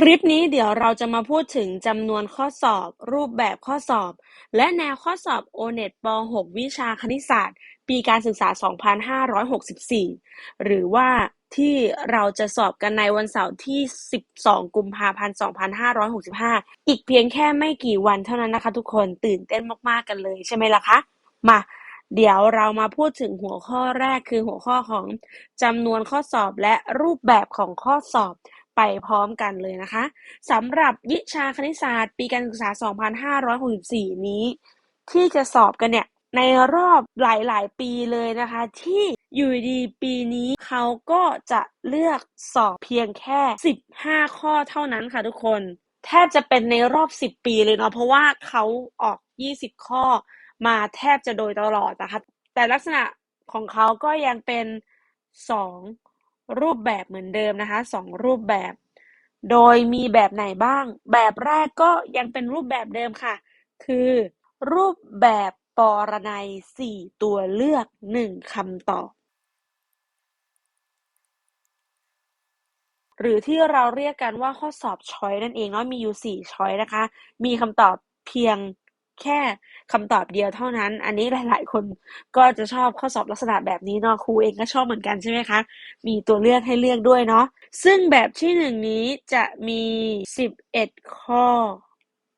คลิปนี้เดี๋ยวเราจะมาพูดถึงจำนวนข้อสอบ รูปแบบข้อสอบ และแนวข้อสอบ O-NET ป .6 วิชาคณิตศาสตร์ ปีการศึกษา 2564 หรือว่าที่เราจะสอบกันในวันเสาร์ที่ 12 กุมภาพันธ์ 2565 อีกเพียงแค่ไม่กี่วันเท่านั้นนะคะทุกคนตื่นเต้นมาก ๆ กันเลยใช่ไหมล่ะคะ มาเดี๋ยวเรามาพูดถึงหัวข้อแรกคือหัวข้อของจำนวนข้อสอบและรูปแบบของข้อสอบ ไปพร้อมกันเลยนะคะสำหรับวิชาคณิตศาสตร์ ปีการศึกษา 2564 นี้ ที่จะสอบกันเนี่ยในรอบหลาย ๆ ปีเลยนะคะ ที่อยู่ดีปีนี้เขาก็จะเลือกสอบเพียงแค่ 15 ข้อเท่านั้นค่ะทุกคน แทบจะเป็นในรอบ 10 ปีเลยเนาะเพราะว่าเขาออก 20 ข้อมาแทบจะโดยตลอดนะคะแต่ลักษณะของเขาก็ยังเป็น 2 รูปแบบเหมือนเดิมนะคะ2รูปแบบ โดยมีแบบไหนบ้าง แบบแรกก็ยังเป็นรูปแบบเดิมค่ะ คือ รูปแบบปรนัยสี่ตัวเลือกหนึ่งคำตอบ หรือที่เราเรียกกันว่าข้อสอบช้อยนั่นเองเนาะมีอยู่สี่ช้อยนะคะ มีคำตอบเพียง แค่คำตอบเดียวเท่านั้น อันนี้หลาย ๆ คนก็จะชอบข้อสอบลักษณะแบบนี้เนาะครูเองก็ชอบเหมือนกันใช่ไหมคะ มีตัวเลือกให้เลือกด้วยเนาะ ซึ่งแบบที่หนึ่งนี้จะมีสิบเอ็ดข้อ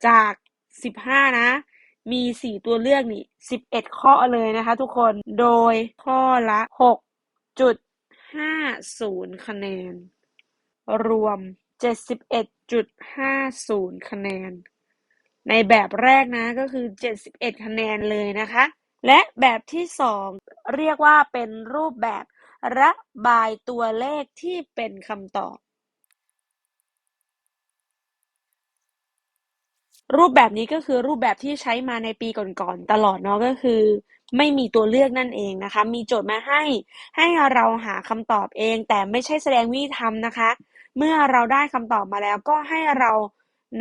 จากสิบห้านะ มีสี่ตัวเลือกนี่สิบเอ็ดข้อเลยนะคะทุกคน โดยข้อละหกจุดห้าศูนย์คะแนน รวมเจ็ดสิบเอ็ดจุดห้าศูนย์คะแนน ในแบบแรกนะก็คือเจ็ดสิบเอ็ดคะแนนเลยนะคะ และแบบที่สองเรียกว่าเป็นรูปแบบระบายตัวเลขที่เป็นคำตอบ รูปแบบนี้ก็คือรูปแบบที่ใช้มาในปีก่อนๆตลอดเนาะก็คือ ไม่มีตัวเลือกนั่นเองนะคะ มีโจทย์มาให้ให้เราหาคำตอบเอง แต่ไม่ใช่แสดงวิธีทำนะคะ เมื่อเราได้คำตอบมาแล้วก็ให้เรา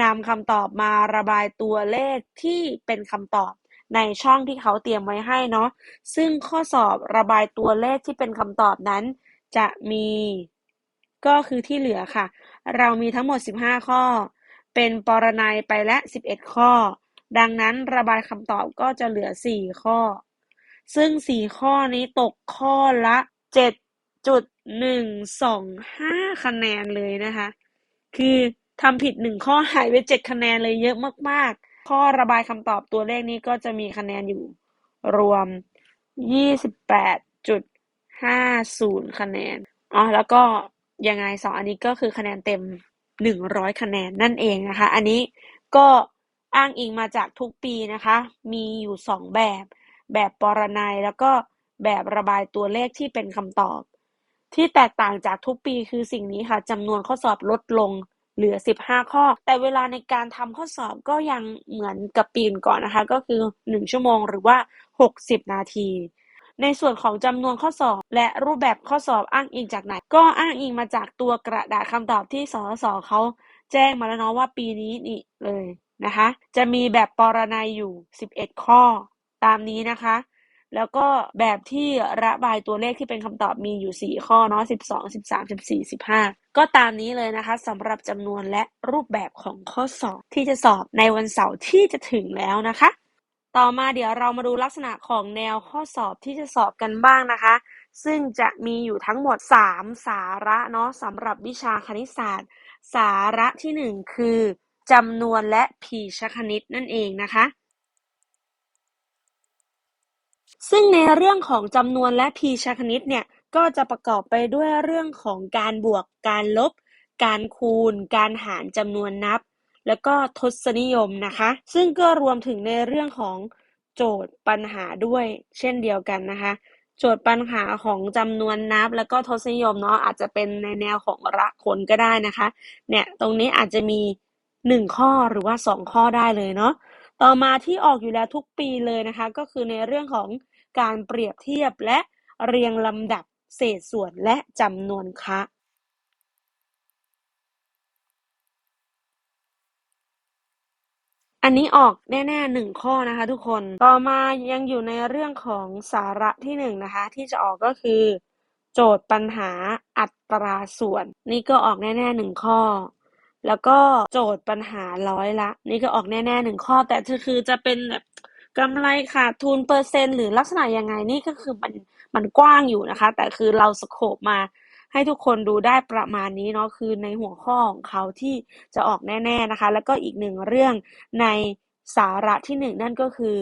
นำคำตอบมาระบายตัวเลขที่เป็นคำตอบในช่องที่เขาเตรียมไว้ให้เนาะ ซึ่งข้อสอบระบายตัวเลขที่เป็นคำตอบนั้น จะมี ก็คือที่เหลือค่ะ เรามีทั้งหมด 15 ข้อ เป็นปรนัยไปและสิบเอ็ดข้อ ดังนั้นระบายคำตอบก็จะเหลือสี่ข้อ ซึ่งสี่ข้อนี้ตกข้อละเจ็ดจุดหนึ่งสองห้าคะแนนเลยนะคะ คือ ทำผิดหนึ่งข้อหายไปเจ็ดคะแนนเลยเยอะมากๆ ข้อระบายคำตอบตัวเลขนี้ก็จะมีคะแนนอยู่ รวมยี่สิบแปดจุดห้าศูนย์คะแนนอ๋อแล้วก็ยังไงสองอันนี้ก็คือคะแนนเต็มหนึ่งร้อยคะแนนนั่นเองนะคะ อันนี้ก็อ้างอิงมาจากทุกปีนะคะ มีอยู่สองแบบ แบบปรนัยแล้วก็แบบระบายตัวเลขที่เป็นคำตอบ ที่แตกต่างจากทุกปีคือสิ่งนี้ค่ะจำนวนข้อสอบลดลง เหลือ 15 ข้อ แต่เวลาในการทำข้อสอบก็ยังเหมือนกับปีก่อนนะคะ ก็คือ 1 ชั่วโมงหรือว่า 60 นาที ในส่วนของจำนวนข้อสอบ และรูปแบบข้อสอบอ้างอิงจากไหน ก็อ้างอิงมาจากตัวกระดาษคำตอบที่สสเขาแจ้งมาแล้วเนาะว่าปีนี้นี่เลยนะคะ จะมีแบบปรนัยอยู่ 11 ข้อตามนี้นะคะ แล้วก็แบบที่ระบายตัวเลขที่เป็นคำตอบมีอยู่ 4 ข้อเนาะ12 13 14 15 ก็ตามนี้เลยนะคะสำหรับจำนวนและรูปแบบของข้อสอบที่จะสอบในวันเสาร์ที่จะถึงแล้วนะคะ ต่อมาเดี๋ยวเรามาดูลักษณะของแนวข้อสอบที่จะสอบกันบ้างนะคะ ซึ่งจะมีอยู่ทั้งหมด 3 สาระเนาะสำหรับวิชาคณิตศาสตร์ สาระที่ 1 คือจำนวนและพีชคณิตนั่นเองนะคะ ซึ่งในเรื่องของจำนวนและพีชคณิตเนี่ย ก็จะประกอบไปด้วยเรื่องของการบวก การลบ การคูณ การหารจำนวนนับ แล้วก็ทศนิยมนะคะ ซึ่งก็รวมถึงในเรื่องของโจทย์ปัญหาด้วยเช่นเดียวกันนะคะ โจทย์ปัญหาของจำนวนนับ แล้วก็ทศนิยมเนาะอาจจะเป็นในแนวของระคนก็ได้นะคะ เนี่ยตรงนี้อาจจะมีหนึ่งข้อหรือว่าสองข้อได้เลยเนาะ ต่อมาที่ออกอยู่แล้วทุกปีเลยนะคะ ก็คือในเรื่องของการเปรียบเทียบและเรียงลำดับเศษส่วนและจำนวนคะอันนี้ออกแน่ๆหนึ่งข้อนะคะ ทุกคน ต่อมายังอยู่ในเรื่องของสาระที่หนึ่งนะคะ ที่จะออกก็คือ โจทย์ปัญหาอัตราส่วน นี่ก็ออกแน่ๆหนึ่งข้อ แล้วก็โจทย์ปัญหาร้อยละ นี่ก็ออกแน่ๆหนึ่งข้อ แต่คือจะเป็นแบบกำไรขาดทุนเปอร์เซ็นต์หรือลักษณะยังไงนี่ก็คือมันมันกว้างอยู่นะคะ แต่คือเราสโคปมาให้ทุกคนดูได้ประมาณนี้เนาะคือในหัวข้อของเขาที่จะออกแน่ ๆนะคะ แล้วก็อีกหนึ่งเรื่องในสาระที่หนึ่งนั่นก็คือ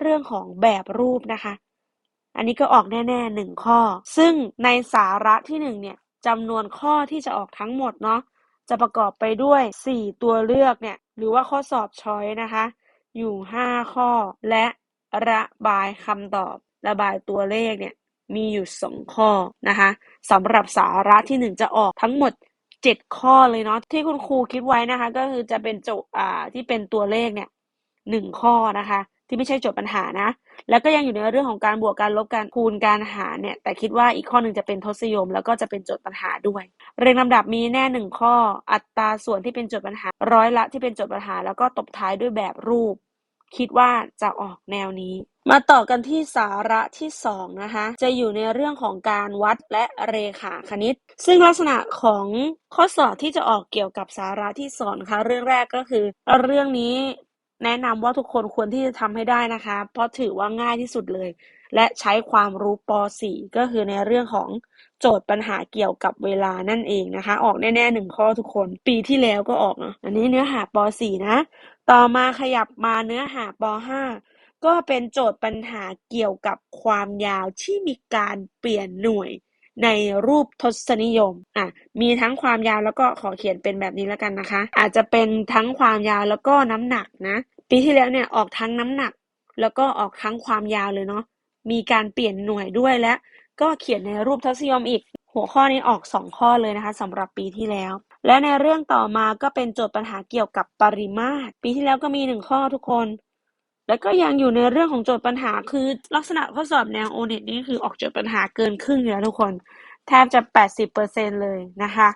เรื่องของแบบรูปนะคะ อันนี้ก็ออกแน่ๆหนึ่งข้อ ซึ่งในสาระที่หนึ่งเนี่ยจำนวนข้อที่จะออกทั้งหมดเนาะ จะประกอบไปด้วย 4 ตัวเลือกเนี่ยหรือว่าข้อสอบช้อยนะคะ อยู่ 5 ข้อ และระบายคำตอบ ระบายตัวเลขเนี่ยมีอยู่ 2 ข้อนะคะสำหรับสาระที่ 1 จะออกทั้งหมด 7 ข้อเลยเนาะที่คุณครูคิดไว้นะคะ ก็คือจะเป็นโจอ่าที่เป็นตัวเลขเนี่ยหนึ่งข้อนะคะ ที่ไม่ใช่โจทย์ปัญหานะ แล้วก็ยังอยู่ในเรื่องของการบวกการลบการคูณการหารเนี่ย แต่คิดว่าอีกข้อหนึ่งจะเป็นทศนิยม แล้วก็จะเป็นโจทย์ปัญหาด้วย เรียงลำดับมีแน่หนึ่งข้อ อัตราส่วนที่เป็นโจทย์ปัญหา ร้อยละที่เป็นโจทย์ปัญหา แล้วก็ตบท้ายด้วยแบบรูป คิดว่าจะออกแนวนี้ มาต่อกันที่สาระที่สองนะคะ จะอยู่ในเรื่องของการวัดและเรขาคณิต ซึ่งลักษณะของข้อสอบที่จะออกเกี่ยวกับสาระที่สอนค่ะเรื่องแรกก็คือ เรื่องนี้ แนะนำว่าทุกคนควรที่จะทำให้ได้นะคะ เพราะถือว่าง่ายที่สุดเลย และใช้ความรู้ป .4 ก็คือในเรื่องของโจทย์ปัญหาเกี่ยวกับเวลานั่นเองนะคะ ออกแน่ๆหนึ่งข้อทุกคน ปีที่แล้วก็ออกเนาะอันนี้เนื้อหาป .4 นะ ต่อมาขยับมาเนื้อหาป .5 ก็เป็นโจทย์ปัญหาเกี่ยวกับความยาวที่มีการเปลี่ยนหน่วย ในรูปทศนิยมอะมีทั้งความยาวแล้วก็ขอเขียนเป็นแบบนี้แล้วกันนะคะ อาจจะเป็นทั้งความยาวแล้วก็น้ำหนักนะ ปีที่แล้วเนี่ยออกทั้งน้ำหนัก แล้วก็ออกทั้งความยาวเลยเนาะมีการเปลี่ยนหน่วยด้วยและ ก็เขียนในรูปทศนิยมอีก หัวข้อนี้ออก 2 ข้อเลยนะคะสำหรับปีที่แล้ว และในเรื่องต่อมาก็เป็นโจทย์ปัญหาเกี่ยวกับปริมาตร ปีที่แล้วก็มี1ข้อทุกคน แล้วก็ยังอยู่ในเรื่องของโจทย์ปัญหาคือลักษณะข้อสอบแนวโอเน็ตนี่คือออกโจทย์ปัญหาเกินครึ่งอยู่แล้วทุกคน แทบจะ80%เลยนะคะ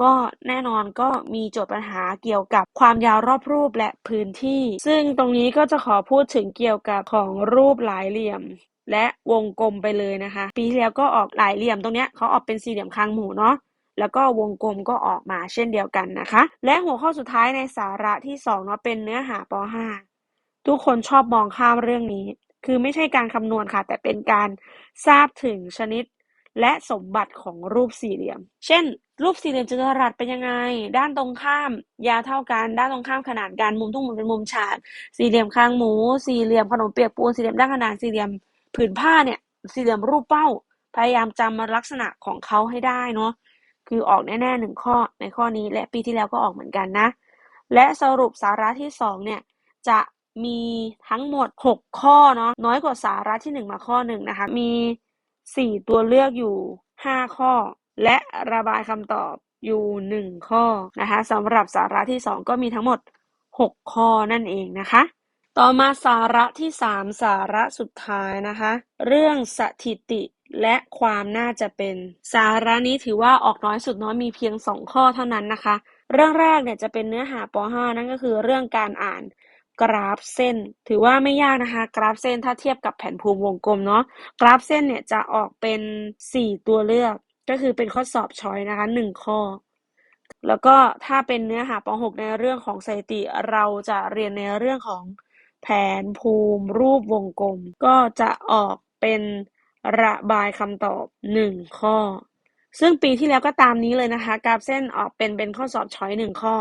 ก็แน่นอนก็มีโจทย์ปัญหาเกี่ยวกับความยาวรอบรูปและพื้นที่ ซึ่งตรงนี้ก็จะขอพูดถึงเกี่ยวกับของรูปหลายเหลี่ยมและวงกลมไปเลยนะคะ ปีที่แล้วก็ออกหลายเหลี่ยมตรงเนี้ยเขาออกเป็นสี่เหลี่ยมคางหมูเนาะแล้วก็วงกลมก็ออกมาเช่นเดียวกันนะคะ และหัวข้อสุดท้ายในสาระที่2เนาะเป็นเนื้อหาป .5 ทุกคนชอบมองข้ามเรื่องนี้ คือไม่ใช่การคำนวณค่ะ แต่เป็นการทราบถึงชนิดและสมบัติของรูปสี่เหลี่ยม เช่น รูปสี่เหลี่ยมจัตุรัสเป็นยังไง ด้านตรงข้าม ยาวเท่ากัน ด้านตรงข้ามขนาดกัน มุมทุกมุมเป็นมุมฉาก สี่เหลี่ยมคางหมู สี่เหลี่ยมขนมเปียกปูน สี่เหลี่ยมด้านขนาน สี่เหลี่ยมผืนผ้าเนี่ย สี่เหลี่ยมรูปเป้า พยายามจำมาลักษณะของเขาให้ได้เนาะ คือออกแน่ๆหนึ่งข้อในข้อนี้และปีที่แล้วก็ออกเหมือนกันนะ และสรุปสาระที่สองเนี่ยจะ มีทั้งหมด 6 ข้อเนาะน้อยกว่าสาระที่ 1 มาข้อหนึ่งนะคะ มี 4 ตัวเลือกอยู่ 5 ข้อ และระบายคำตอบอยู่ 1 ข้อนะคะสำหรับสาระที่ 2 ก็มีทั้งหมด 6 ข้อนั่นเองนะคะ ต่อมาสาระที่ 3 สาระสุดท้ายนะคะ เรื่องสถิติและความน่าจะเป็น สาระนี้ถือว่าออกน้อยสุดน้อยมีเพียง 2 ข้อเท่านั้นนะคะ เรื่องแรกเนี่ยจะเป็นเนื้อหาป .5 นั่นก็คือเรื่องการอ่าน กราฟเส้น ถือว่าไม่ยากนะคะ กราฟเส้นถ้าเทียบกับแผนภูมิวงกลมเนาะกราฟเส้นเนี่ยจะออกเป็น 4 ตัวเลือก ก็คือเป็นข้อสอบช้อยนะคะ 1 ข้อ แล้วก็ถ้าเป็นเนื้อหาป .6 ในเรื่องของสถิติเราจะเรียนในเรื่องของแผนภูมิรูปวงกลม ก็จะออกเป็นระบายคำตอบ 1 ข้อ ซึ่งปีที่แล้วก็ตามนี้เลยนะคะ กราฟเส้นออกเป็นเป็นข้อสอบช้อย1ข้อ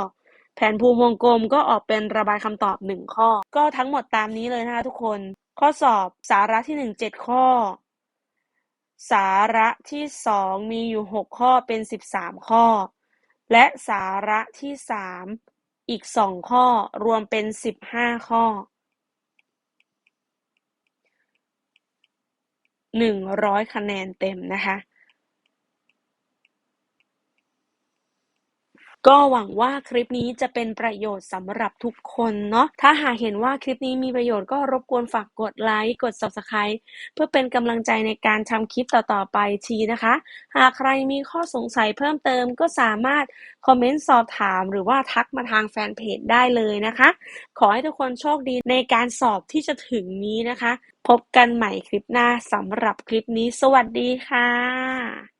แผนภูมิวงกลมก็ออกเป็นระบายคำตอบ1ข้อ ก็ทั้งหมดตามนี้เลยนะคะทุกคน ข้อสอบสาระที่1 7ข้อ สาระที่2มีอยู่6ข้อเป็น13ข้อ และสาระที่3อีก2ข้อรวมเป็น15ข้อ100คะแนนเต็มนะคะ ก็หวังว่าคลิปนี้จะเป็นประโยชน์สำหรับทุกคนเนาะ ถ้าหากเห็นว่าคลิปนี้มีประโยชน์ก็รบกวนฝากกดไลค์ กด Subscribe เพื่อเป็นกำลังใจในการทำคลิปต่อๆไปทีนะคะ หากใครมีข้อสงสัยเพิ่มเติมก็สามารถคอมเมนต์สอบถามหรือว่าทักมาทางแฟนเพจได้เลยนะคะ ขอให้ทุกคนโชคดีในการสอบที่จะถึงนี้นะคะ พบกันใหม่คลิปหน้าสำหรับคลิปนี้ สวัสดีค่ะ